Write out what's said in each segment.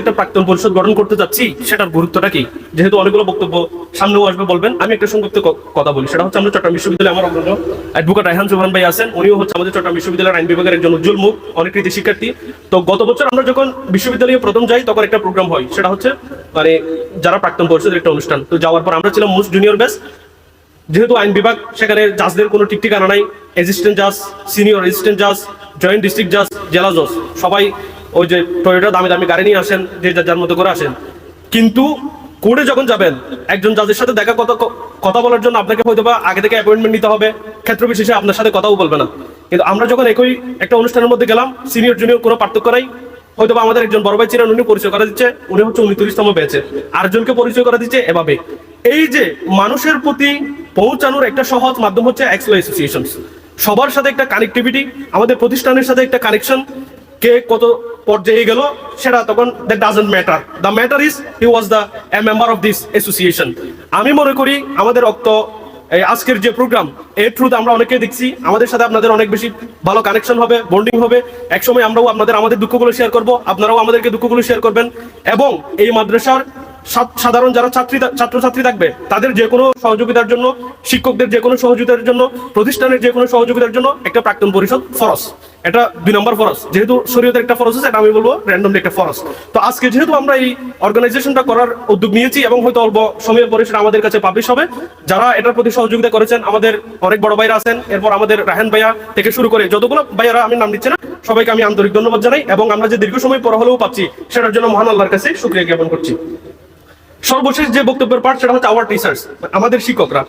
একটা প্রাক্তন পরিষদ গঠন করতে সেটার গুরুত্বটা কি? যেহেতু অনেকগুলো বক্তব্য সামনেও আসবে বলবেন, আমি একটা সংক্ষিপ্ত কথা বলি। সেটা হচ্ছে, আমরা চট্টগ্রাম আমার অ্যাডভোকেট ভাই আছেন, উনিও হচ্ছে আমাদের চট্টগ্রাম বিশ্ববিদ্যালয়ের আইন বিভাগের একজন উজ্জ্বল মুখ, অনেক শিক্ষার্থী। তো গত বছর আমরা যখন বিশ্ববিদ্যালয়ে প্রথম যাই, তখন একটা প্রোগ্রাম হয়, সেটা হচ্ছে মানে যারা প্রাক্তন পরিষদের একটা অনুষ্ঠান। তো যাওয়ার পর আমরা ছিলাম মোস্ট জুনিয়র ব্যাচ। যেহেতু আইন বিভাগ, সেখানে জাজদের কোনো ঠিক ঠিকানা নাই অ্যাসিস্ট্যান্ট জাজ সিনিয়র অ্যাসিস্ট্যান্ট জাজ জয়েন্ট ডিস্ট্রিক্ট জাজ জেলা জজ সবাই ওই যে টয়োটা দামি দামি গাড়ি নিয়ে আসেন, যে যার মতো করে আসেন। কিন্তু কোর্টে যখন যাবেন, একজন জাজের সাথে দেখা কথা কথা বলার জন্য আপনাকে হয়তো বা আগে থেকে অ্যাপয়েন্টমেন্ট নিতে হবে। ক্ষেত্র বিশেষে আপনার সাথে কথাও বলবে না। কিন্তু আমরা যখন একই একটা অনুষ্ঠানের মধ্যে গেলাম সিনিয়র জুনিয়র কোনো পার্থক্য নাই। হয়তো আমাদের একজন বড় ভাই ছিলেন উনি পরিচয় করা দিচ্ছে, উনি হচ্ছে উনত্রিশতম ব্যাচে আরেকজনকে পরিচয় করা দিচ্ছে এভাবে এই যে মানুষের প্রতি পৌঁছানোর একটা সহজ মাধ্যম হচ্ছে এক্সলো অ্যাসোসিয়েশন সবার সাথে একটা কানেক্টিভিটি আমাদের প্রতিষ্ঠানের সাথে একটা কানেকশন কে কত পর্যায়ে গেল, সেটা তখন that doesn't matter the matter is he was the a member of this association আমি মনে করি, আমাদের অক্ত এই আজকের যে প্রোগ্রাম এর থ্রুতে আমরা অনেকে দেখছি, আমাদের সাথে আপনাদের অনেক বেশি ভালো কানেকশন হবে বন্ডিং হবে। একসময় আমরাও আপনাদের, আমাদের দুঃখগুলো শেয়ার করব, আপনারাও আমাদেরকে দুঃখগুলো শেয়ার করবেন। এবং এই মাদ্রাসার সাধারণ যারা ছাত্রী ছাত্রছাত্রী থাকবে, তাদের যে কোনো সহযোগিতার জন্য, শিক্ষকদের যে কোনো সহযোগিতার জন্য, প্রতিষ্ঠানের যে কোনো সহযোগিতার জন্য একটা প্রাক্তন পরিষদ ফরস এটা দুই নম্বর ফরস যেহেতু শরীয়তের একটা ফরস আছে, এটা আমি বলব র্যান্ডমলি একটা ফরস তো আজকে যেহেতু আমরা এই অর্গানাইজেশনটা করার উদ্যোগ নিয়েছি এবং হয়তো অল্প সময়ের পরে সেটা আমাদের কাছে পাবলিশ হবে, যারা এটার প্রতি সহযোগিতা করেছেন, আমাদের অনেক বড় ভাইরা আছেন, এরপর আমাদের রাহান ভাইয়া থেকে শুরু করে যতগুলো ভাইয়ারা আমি নাম দিচ্ছি না, সবাইকে আমি আন্তরিক ধন্যবাদ জানাই এবং আমরা যে দীর্ঘ সময় পর হলেও পাচ্ছি, সেটার জন্য মহান আল্লাহর কাছে শুক্রিয়া জ্ঞাপন করছি। সর্বশেষ যে বক্তব্যের পার্ট সেটা হচ্ছে আওয়ার টিচার্স আমাদের শিক্ষকরা।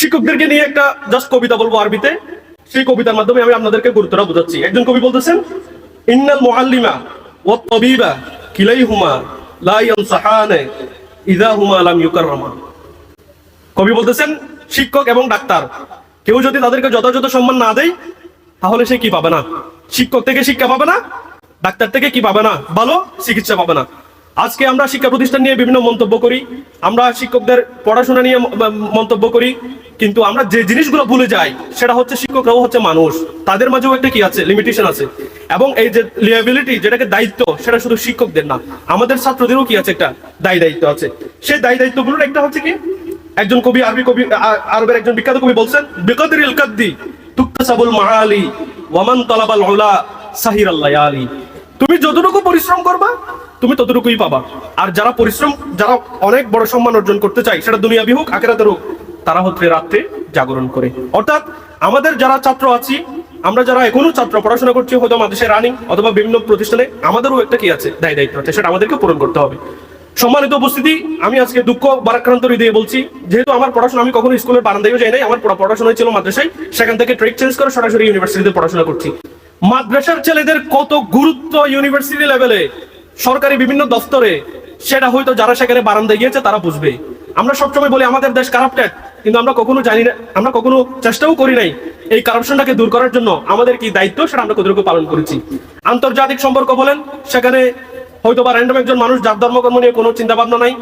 শিক্ষকদেরকে নিয়ে একটা জাস্ট কবিতা বলব আরবিতে। সেই কবিতার মাধ্যমে আমি আপনাদেরকে গুরুত্বটা বোঝাচ্ছি। একজন কবি বলতেছেন, ইন্নাল মুআল্লিমা ওয়া তাবিবা কিলাইহুমা লা ইয়ানসাহানে ইযা হুমা লাম ইউকাররামা। কবি বলতেছেন, শিক্ষক এবং ডাক্তার, কেউ যদি তাদেরকে যথাযথ সম্মান না দেয়, তাহলে সে কি পাবে না? শিক্ষক থেকে শিক্ষা পাবে না, ডাক্তার থেকে কি পাবে না? ভালো চিকিৎসা পাবে না। আজকে আমরা শিক্ষা প্রতিষ্ঠান নিয়ে বিভিন্ন মন্তব্য করি, আমরা শিক্ষকদের পড়াশোনা নিয়ে মন্তব্য করি, কিন্তু আমরা যে জিনিসগুলো ভুলে যাই, সেটা হচ্ছে শিক্ষকরাও হচ্ছে মানুষ। তাদের মাঝেও একটা কি আছে লিমিটেশন আছে। এবং এই যে লিয়াবিলিটি যেটাকে দায়িত্ব, সেটা শুধু শিক্ষকদের না, আমাদের ছাত্রদেরও কি আছে একটা দায়ী দায়িত্ব আছে। সেই দায়ী দায়িত্বগুলোর একটা হচ্ছে কি, একজন কবি, আরবি কবি আরবের একজন বিখ্যাত কবি বলছেন, বিকদরিল কাদ্দি তুক্তাসাবুল মাআলি ওয়ামান তালাবাল উলা সাহিরাল লায়ালি। তুমি যতটুকু পরিশ্রম করবা তুমি ততটুকুই পাবা। আর যারা পরিশ্রম, যারা অনেক বড় সম্মান অর্জন করতে চায়, সেটা দুনিয়াবি হোক, আখেরাতের হোক, তারা হচ্ছে রাত্রে জাগরণ করে। অর্থাৎ আমাদের যারা ছাত্র আছি, আমরা যারা এখনও ছাত্র, পড়াশোনা করছি, হয়তো মাদ্রাসায় রানিং অথবা বিভিন্ন প্রতিষ্ঠানে, আমাদেরও একটা কি আছে, দায় দায়িত্ব আছে, সেটা আমাদেরকে পূরণ করতে হবে। সম্মানিত উপস্থিতি, আমি আজকে দুঃখ বারাক্রান্ত হৃদয়ে বলছি, যেহেতু আমার পড়াশোনা, আমি কখনো স্কুলের বারান্দায়ও যাই নাই, আমার পড়া- পড়াশোনা ছিল মাদ্রাসায়, সেখান থেকে ট্রেক চেঞ্জ করে সরাসরি ইউনিভার্সিটিতে পড়াশোনা করছি। মাদ্রাসার ছেলেদের কত গুরুত্ব ইউনিভার্সিটি লেভেলে সরকারি বিভিন্ন দফতরে সেটা হয়তো যারা সেখানে বারান্দায় গিয়েছে তারা বুঝবে। আমরা সবসময় বলি, আমাদের দেশ কারাপ্টেড কিন্তু আমরা কখনো জানি না, আমরা কখনো চেষ্টাও করি নাই এই কারাপশনটাকে দূর করার জন্য আমাদের কি দায়িত্ব সেটা আমরা কতটুকু পালন করেছি। আন্তর্জাতিক সম্পর্ক বলেন, সেখানে হয়তো বা র্যান্ডম একজন মানুষ যার ধর্মকর্ম নিয়ে কোনো চিন্তা ভাবনা নাই,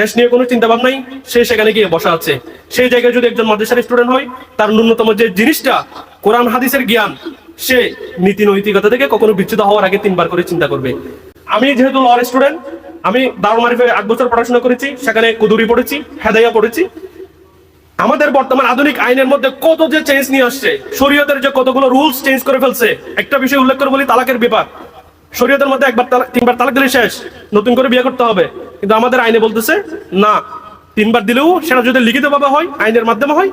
দেশ নিয়ে কোনো চিন্তা ভাবনাই সে সেখানে গিয়ে বসা আছে। সেই জায়গায় যদি একজন মাদ্রাসার স্টুডেন্ট হয়, তার ন্যূনতম যে জিনিসটা, কোরআন, হাদিসের জ্ঞান, সে নীতি নৈতিকতা থেকে কখনো বিচ্যুত হওয়ার আগে তিনবার করে চিন্তা করবে। আমি যেহেতু লর স্টুডেন্ট আমি দারুল মারিফে আট বছর পড়াশোনা করেছি, সেখানে কুদুরি পড়েছি, হেদাইয়া পড়েছি। আমাদের বর্তমান আধুনিক আইনের মধ্যে কত যে চেঞ্জ নিয়ে আসছে, শরীয়তের যে কতগুলো রুলস চেঞ্জ করে ফেলছে, একটা বিষয় উল্লেখ করে বলি, তালাকের ব্যাপার। শরীয়তের মধ্যে একবার তিনবার তালাক দিলে শেষ, নতুন করে বিয়ে করতে হবে। কিন্তু আমাদের আইনে বলতেছে, না, তিনবার দিলেও সেটা যদি লিখিত ভাবে হয়, আইনের মাধ্যমে হয়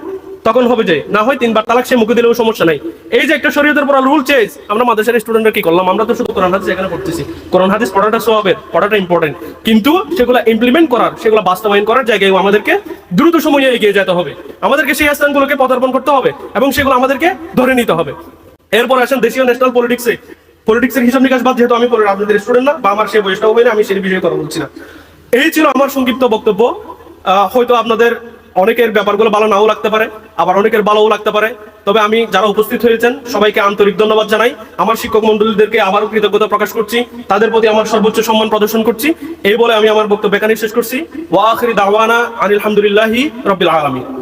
তখন হবে যে, না হয় তিনবার তালাক সে মুখে দিলেও সমস্যা নাই। এই যে একটা শরীয়তের পড়া রুল চেঞ্জ আমরা মাদ্রাসার স্টুডেন্টরা কি করলাম? আমরা তো শুধু কোরআন হাদিস এখানে পড়তেছি। কোরআন হাদিস পড়াটা সোয়াবের পড়াটা ইম্পর্টেন্ট কিন্তু সেগুলো ইমপ্লিমেন্ট করার, সেগুলো বাস্তবায়ন করার জায়গায় আমাদেরকে দ্রুত সময়ে এগিয়ে যেতে হবে। আমাদেরকে সেই স্থানগুলোকে পদার্পণ করতে হবে এবং সেগুলো আমাদেরকে ধরে নিতে হবে। এরপর আসেন দেশীয় ন্যাশনাল পলিটিক্সে পলিটিক্সের হিসাব নিকাশ বাদ, যেহেতু আমি রাজনীতির স্টুডেন্ট না, বা আমার সেই বয়সটাও হয়নি আমি সেই বিষয়ে কথা বলছি না। এই ছিল আমার সংক্ষিপ্ত বক্তব্য। হয়তো আপনাদের অনেকের ব্যাপারগুলো ভালো নাও লাগতে পারে, আবার অনেকের ভালোও লাগতে পারে। তবে আমি যারা উপস্থিত হয়েছেন, সবাইকে আন্তরিক ধন্যবাদ জানাই। আমার শিক্ষক মন্ডলীদেরকে আবারও কৃতজ্ঞতা প্রকাশ করছি। তাদের প্রতি আমার সর্বোচ্চ সম্মান প্রদর্শন করছি। এই বলে আমি আমার বক্তব্য এখানে শেষ করছি। ওয়াখরি দাওয়ানা আনিল হামদুলিল্লাহি রবিল আলামিন।